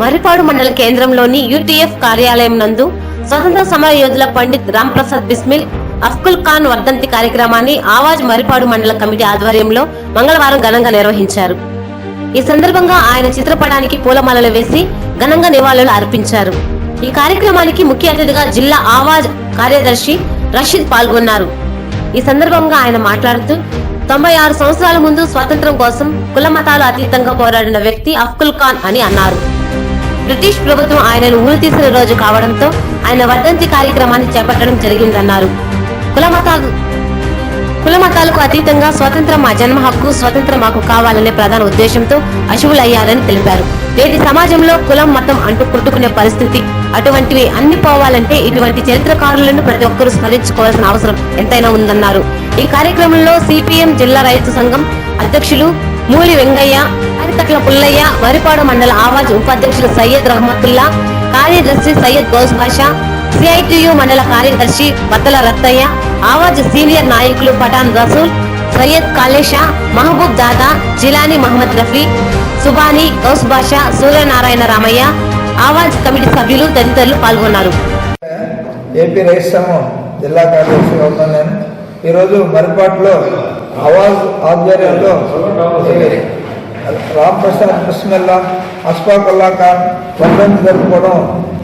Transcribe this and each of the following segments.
మరిపాడు మండల కేంద్రంలోని యూటీఎఫ్ కార్యాలయం నందు స్వతంత్ర సమర యోధుల పండిత్ రాంప్రసాద్ బిస్మిల్ అఫ్కుల్ ఖాన్ వర్ధంతి కార్యక్రమాన్ని ఆవాజ్ మరిపాడు మండల కమిటీ ఆధ్వర్యంలో మంగళవారం ఘనంగా నిర్వహించారు. ఈ సందర్భంగా ఆయన చిత్రపటానికి పూలమాలలు వేసి ఘనంగా నివాళులు అర్పించారు. ఈ కార్యక్రమానికి ముఖ్య అతిథిగా జిల్లా ఆవాజ్ కార్యదర్శి రషీద్ పాల్గొన్నారు. ఈ సందర్భంగా ఆయన మాట్లాడుతూ తొంభై ఆరు సంవత్సరాల ముందు స్వాతంత్రం కోసం కుల మతాలు అతీతంగా పోరాడిన వ్యక్తి అఫ్కుల్ ఖాన్ అని అన్నారు. బ్రిటిష్ ప్రభుత్వం ఆయనను ఊరు తీసిన రోజు కావడంతో ఆయన వర్ధంతి కార్యక్రమాన్ని చేపట్టడం జరిగిందన్నారు. కుల మతాలు కుల మతాలకు అతీతంగా స్వతంత్రం మా జన్మ హక్కు స్వతంత్రం మాకు కావాలనే ప్రధాన ఉద్దేశంతో అశువులయ్యారని తెలిపారు. నేటి సమాజంలో కులం మతం అంటూ కొట్టుకునే పరిస్థితి అటువంటివి అన్ని పోవాలంటే ఇటువంటి చరిత్రకారులను ప్రతి ఒక్కరూ స్మరించుకోవాల్సిన అవసరం ఎంతైనా ఉందన్నారు. ఈ కార్యక్రమంలో సిపిఎం జిల్లా రైతు సంఘం అధ్యక్షులు మూలి వెంగయ్య హరితట్ల పుల్లయ్య వరిపాడు మండల ఆవాజ్ ఉపాధ్యక్షులు సయ్యద్ రహమతుల్లా కార్యదర్శి సయ్యద్ గౌస్ బాషా సిఐటియు మండల కార్యదర్శి బత్తల రత్తయ్య ఆవాజ్ సీనియర్ నాయకులు పఠాన్ రసూల్ సయ్యద్ కాలేషా మహబూబ్ దాదా జిలానీ మహమ్మద్ రఫీ సుబానీ గౌస్ బాషా సూర్యనారాయణ రామయ్య ఆవాజ్ కమిటీ సభ్యులు తదితరులు పాల్గొన్నారు. ఏపీ రైస్ సంఘం జిల్లా కార్యదర్శి అవుతాను నేను. ఈరోజు మరిపాట్లో ఆవాజ్ ఆధ్వర్యంలో రామప్రసాద్ రామ్ ప్రసాద్ బిస్మిల్లా అస్ఫాకుల్లా ఖాన్ వర్ధంతి జరుపుకోవడం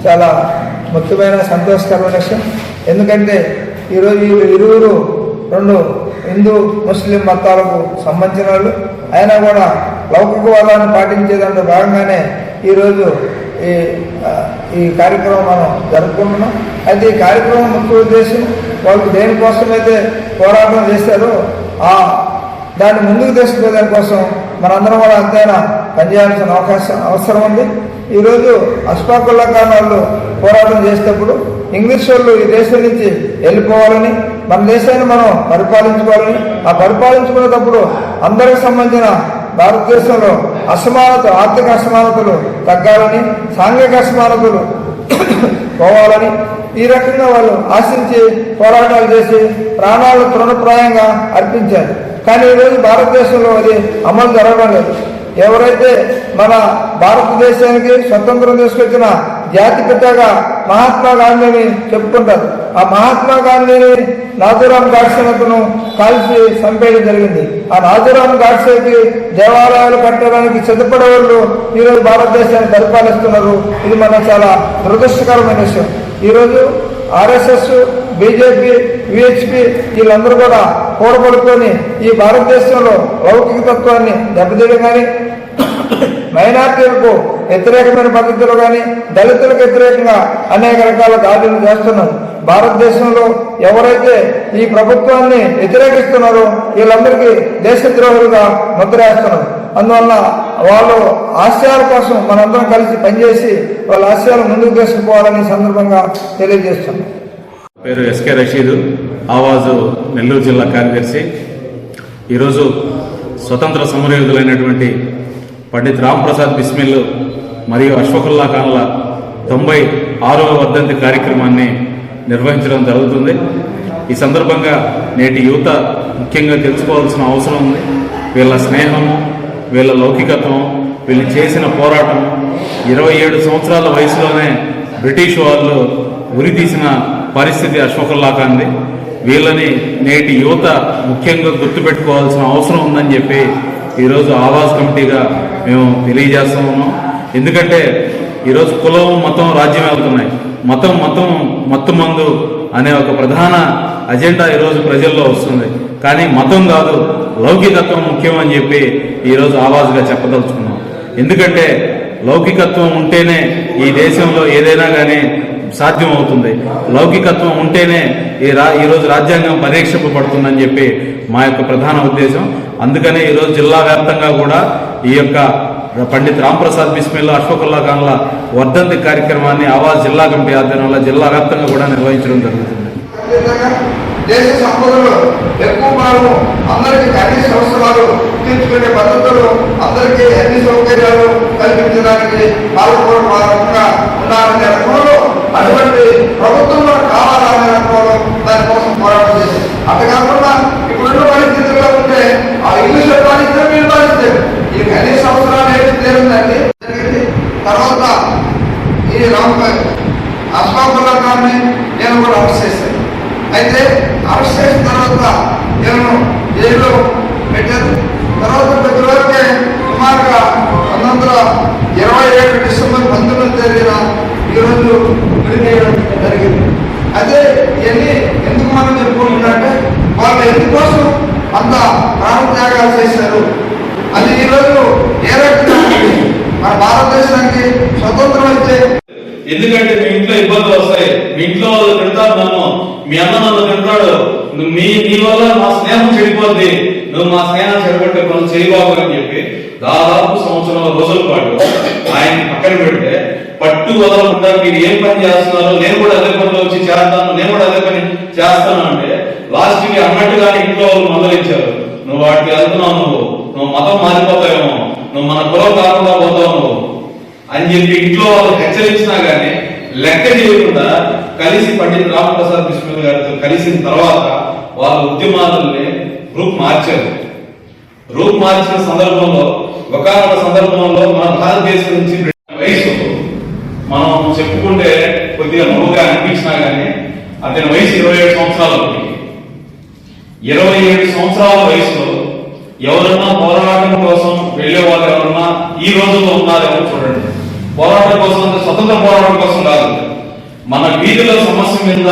చాలా ముఖ్యమైన సంతోషకరమైన విషయం. ఎందుకంటే ఈరోజు ఇరువురు రెండు హిందూ ముస్లిం మతాలకు సంబంధించిన వాళ్ళు. అయినా కూడా లౌకికవాదాన్ని పాటించే దాంట్లో భాగంగానే ఈరోజు ఈ ఈ కార్యక్రమం మనం జరుపుకుంటున్నాం. అయితే ఈ కార్యక్రమం ముఖ్య ఉద్దేశం వాళ్ళు దేనికోసమైతే పోరాటం చేశారో ఆ దాన్ని ముందుకు తీసుకుపోయే దానికోసం మనందరం కూడా అంతైనా? పనిచేయాల్సిన అవకాశం అవసరం ఉంది. ఈరోజు అస్ఫాకుల్లా ఖాన్ వాళ్ళు పోరాటం చేసేటప్పుడు ఇంగ్లీష్ వాళ్ళు ఈ దేశం నుంచి వెళ్ళిపోవాలని మన దేశాన్ని మనం పరిపాలించుకోవాలని ఆ పరిపాలించుకునేటప్పుడు అందరికి సంబంధించిన భారతదేశంలో అసమానత ఆర్థిక అసమానతలు తగ్గాలని సాంఘిక అసమానతలు పోవాలని ఈ రకంగా వాళ్ళు ఆశించి పోరాటాలు చేసి ప్రాణాలు తృణప్రాయంగా అర్పించారు. కానీ ఈరోజు భారతదేశంలో అది అమలు జరగడం లేదు. ఎవరైతే మన భారతదేశానికి స్వతంత్రం తీసుకొచ్చిన జాతి పితగా మహాత్మా గాంధీని చెప్పుకుంటారు ఆ మహాత్మా గాంధీని నాథురామ్ గాడ్సేనతను కాల్చి చంపేయడం జరిగింది. ఆ నాథురామ్ గాడ్సేకి దేవాలయాలు కట్టడానికి సిద్ధపడే వాళ్ళు ఈరోజు భారతదేశాన్ని పరిపాలిస్తున్నారు. ఇది మన చాలా దురదృష్టకరమైన విషయం. ఈరోజు ఆర్ఎస్ఎస్ బీజేపీ విహెచ్పి వీళ్ళందరూ కూడా కూడబడుకొని ఈ భారతదేశంలో లౌకిక తత్వాన్ని దెబ్బతీయడం కానీ మైనార్టీలకు వ్యతిరేకమైన పద్ధతిలో కానీ దళితులకు వ్యతిరేకంగా అనేక రకాల దాడులు చేస్తున్నారు భారతదేశంలో ఎవరైతే ఈ ప్రభుత్వాన్ని వ్యతిరేకిస్తున్నారో వీళ్ళందరికీ దేశద్రోహులుగా ముద్రేస్తున్నారు అందువల్ల వాళ్ళు ఆశయాల కోసం మనందరం కలిసి పనిచేసి వాళ్ళ ఆశయాలు ముందుకు తీసుకుపోవాలని సందర్భంగా తెలియజేస్తున్నాం. పేరు ఎస్కే రషీదు ఆవాజు నెల్లూరు జిల్లా కార్యదర్శి. ఈరోజు స్వతంత్ర సమరయోధులైనటువంటి పండిత్ రాంప్రసాద్ బిస్మిల్ మరియు అశ్వకుల్లా ఖాన్ల తొంభై ఆరవ వర్ధంతి కార్యక్రమాన్ని నిర్వహించడం జరుగుతుంది. ఈ సందర్భంగా నేటి యువత ముఖ్యంగా తెలుసుకోవాల్సిన అవసరం ఉంది. వీళ్ళ స్నేహము వీళ్ళ లౌకికత్వం వీళ్ళు చేసిన పోరాటం ఇరవై ఏడు సంవత్సరాల వయసులోనే బ్రిటిష్ వాళ్ళు ఉరి తీసిన పరిస్థితి అశోకుల్లా ఉంది వీళ్ళని నేటి యువత ముఖ్యంగా గుర్తుపెట్టుకోవాల్సిన అవసరం ఉందని చెప్పి ఈరోజు ఆవాస్ కమిటీగా మేము తెలియజేస్తూ ఉన్నాం. ఎందుకంటే ఈరోజు కులం మతం రాజ్యం వెళ్తున్నాయి. మతం మతం మత్తు మందు అనే ఒక ప్రధాన అజెండా ఈరోజు ప్రజల్లో వస్తుంది. కానీ మతం కాదు లౌకికత్వం ముఖ్యం అని చెప్పి ఈరోజు ఆవాజ్గా చెప్పదలుచుకున్నాం. ఎందుకంటే లౌకికత్వం ఉంటేనే ఈ దేశంలో ఏదైనా కానీ సాధ్యమవుతుంది. లౌకికత్వం ఉంటేనే ఈ రా ఈరోజు రాజ్యాంగం పరీక్షింపబడుతుందని చెప్పి మా యొక్క ప్రధాన ఉద్దేశం. అందుకనే ఈరోజు జిల్లా వ్యాప్తంగా కూడా ఈ యొక్క పండిత్ రాంప్రసాద్ బిస్మిల్లా అశోకుల్లా ఖాన్ల వర్ధంతి కార్యక్రమాన్ని ఆవాజ్ జిల్లా కమిటీ ఆధ్వర్యంలో జిల్లా వ్యాప్తంగా కూడా నిర్వహించడం జరుగుతుంది. దేశ సంపదలు ఎక్కువ భాగం అందరికీ తీర్చుకునే పద్ధతులు అందరికీ అన్ని సౌకర్యాలు కల్పించడానికి ఉన్నారనే రకంలో అటువంటి ప్రభుత్వం మనకు కావాలని అనుకోవడం దానికోసం పోరాటం చేసింది అంత కాకుండా పరిస్థితుల్లో ఉంటే ఆ ఇల్లు చెప్పాలిస్తే మీరు పాలిస్తారు ఈ కనీస అవసరాలు ఏమి తీరుందండి తర్వాత ఈ రామ్ అశ్వాపుల్లా గారిని నేను కూడా అరెస్ట్ చేశాను. అయితే అరెస్ట్ చేసిన తర్వాత నేను జైల్లో పెట్టాను. తర్వాత ప్రతిరోజుకే సుమారుగా పంతొమ్మిది వందల ఇరవై ఏడు డిసెంబర్ పంతొమ్మిది వాళ్ళు కోసం అంత ప్రాణత్యాగాలు చేశారు? అది ఈరోజు ఏ రకంగా మన భారతదేశానికి స్వతంత్రం అయితే ఎందుకంటే మీ ఇంట్లో ఇబ్బందులు వస్తాయి. మీ ఇంట్లో వాళ్ళు తిడతారు నన్ను. మీ అన్న నన్ను తిడతాడు. నువ్వు మీ నీ వల్ల మా స్నేహం చెడిపోద్ది. నువ్వు మా స్నేహం చెడగొట్టే పనులు చేయబాబు అని చెప్పి దాదాపు సంవత్సరం రోజుల పాటు ఆయన పక్కన పెడితే పట్టు వదలకుండా మీరు ఏం పని చేస్తున్నారో నేను కూడా అదే పనిలో వచ్చి చేస్తాను నేను కూడా అదే పని చేస్తాను అంటే లాస్ట్కి అన్నట్టుగానే ఇంట్లో వాళ్ళు మందలించారు. నువ్వు వాటికి వెళ్తున్నావు నువ్వు. నువ్వు మతం మారిపోతావేమో. నువ్వు మన కులం కాకుండా పోతావు నువ్వు. అని చెప్పి ఇంట్లో వాళ్ళు హెచ్చరించినా గానీ లెక్క చేయకుండా కలిసి పండిత్ రామప్రసాద్ బిస్మిల్ గారితో కలిసిన తర్వాత వాళ్ళ ఉద్యమాలని రూప్ మార్చారు. రూప్ మార్చిన సందర్భంలో ఒకనొక సందర్భంలో మన భారతదేశం నుంచి వయసు మనం చెప్పుకుంటే కొద్దిగా నవ్వుగా అనిపించినా గానీ అతని వయసు ఇరవై ఏడు సంవత్సరాలు. ఇరవై ఏడు సంవత్సరాల వయసులో ఎవరన్నా పోరాటం కోసం వెళ్ళే వాళ్ళు ఎవరన్నా ఈ రోజుల్లో ఉన్నారేమో చూడండి. పోరాటం కోసం అంటే స్వతంత్ర పోరాటం కోసం కాదు. మన వీధిలో సమస్య మీద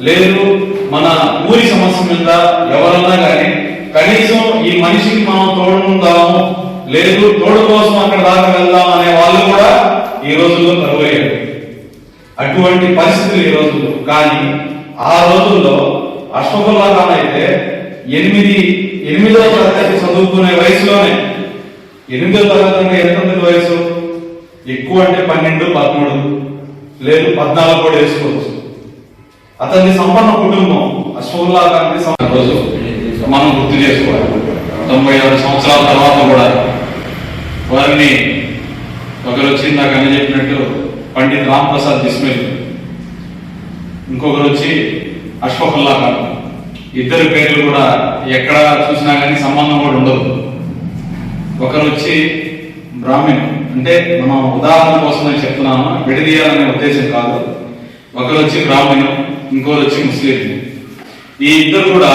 లేదు మన ఊరి సమస్య మీద ఎవరన్నా కానీ కనీసం ఈ మనిషికి మనం తోడుందాము లేదు తోడు కోసం అక్కడ దాకా వెళ్దాం అనే వాళ్ళు కూడా ఈ రోజుల్లో కరువయ్యారు అటువంటి పరిస్థితులు ఈ రోజుల్లో. కానీ ఆ రోజుల్లో అశ్వకుల్లా అయితే ఎనిమిది ఎనిమిదవ తరగతి చదువుకునే వయసులోనే ఎనిమిదో తరగతి అంటే ఎంత వయసు? ఎక్కువ అంటే పన్నెండు పదమూడు లేదు పద్నాలుగు కూడా వేసుకోవచ్చు. అతని సంపన్న కుటుంబం అశ్వల్లా గాంధీ రోజు మనం గుర్తు చేసుకోవాలి. తొంభై ఆరు సంవత్సరాల తర్వాత కూడా వారిని ఒకరు వచ్చి నాకు అని చెప్పినట్టు పండిత్ రామ్ ప్రసాద్ బిస్మిల్ ఇంకొకరు వచ్చి అశ్వఫుల్లా ఖాన్ ఇద్దరు పేర్లు కూడా ఎక్కడ చూసినా కానీ సంబంధం కూడా ఉండదు ఒకరు వచ్చి బ్రాహ్మణ్. అంటే మనం ఉదాహరణ కోసమే చెప్తున్నాము విడదీయాలనే ఉద్దేశం కాదు. ఒకరు వచ్చి బ్రాహ్మణ్ ఇంకోరు వచ్చి ముస్లిం. ఈ ఇద్దరు కూడా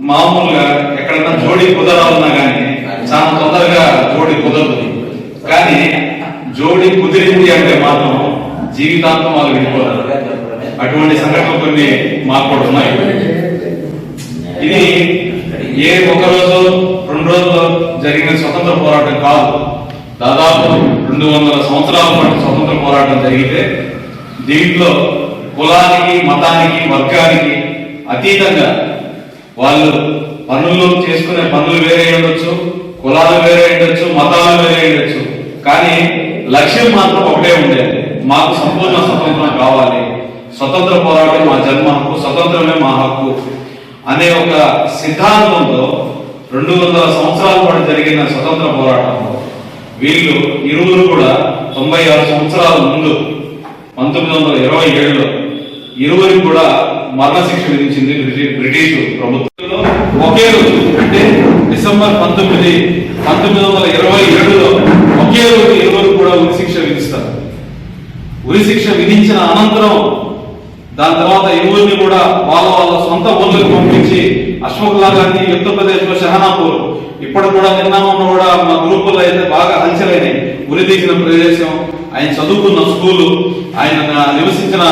మామూలుగా ఎక్కడన్నా జోడి కుదరాలన్నా కానీ చాలా తొందరగా జోడి కుదరదు. కానీ జోడి కుదిరింది అంటే మాత్రం జీవితాంతం వాళ్ళు విడిపోతారు. అటువంటి సంఘటనలు కొన్ని మాకు కూడా ఉన్నాయి ఇది ఏ ఒక రోజు రెండు రోజులు జరిగిన స్వతంత్ర పోరాటం కాదు. దాదాపు రెండు వందల సంవత్సరాల పాటు స్వతంత్ర పోరాటం జరిగితే దీంట్లో కులానికి మతానికి వర్గానికి అతీతంగా వాళ్ళు పనులు చేసుకునే పనులు వేరే ఉండొచ్చు కులాలు వేరే ఉండొచ్చు మతాలు వేరే ఉండొచ్చు. కానీ లక్ష్యం మాత్రం ఒకటే ఉండేది. మాకు సంపూర్ణ స్వతంత్రం కావాలి. స్వతంత్ర పోరాటం మా జన్మ హక్కు స్వతంత్రమే మా హక్కు అనే ఒక సిద్ధాంతంతో రెండు వందల సంవత్సరాల పాటు జరిగిన స్వతంత్ర పోరాటంలో వీళ్ళు ఇరువురు కూడా తొంభై ఆరు సంవత్సరాల ముందు పంతొమ్మిది వందల ఇరవై ఏడులో ఇరువురికి కూడా మరణశిక్ష విధించింది బ్రిటిష్ ప్రభుత్వంలో. ఒకే రోజు అంటే డిసెంబర్ పంతొమ్మిది పంతొమ్మిది వందల ఇరవై ఏడులో ఒకే రోజు ఇరువురు కూడా ఉరిశిక్ష విధిస్తారు. ఉరిశిక్ష విధించిన అనంతరం దాని తర్వాత ఇరువురిని కూడా వాళ్ళ వాళ్ళ సొంత ఊళ్ళకి పంపించి అశ్వకుల్లా గాంధీ ఉత్తరప్రదేశ్లో షహనాపూర్. ఇప్పుడు కూడా నిన్న మొన్న కూడా మా గ్రూపుల్లో అయితే బాగా హంచలేని ఉరి తీసిన ప్రదేశం. ఆయన చదువుకున్న స్కూలు. ఆయన నివసించిన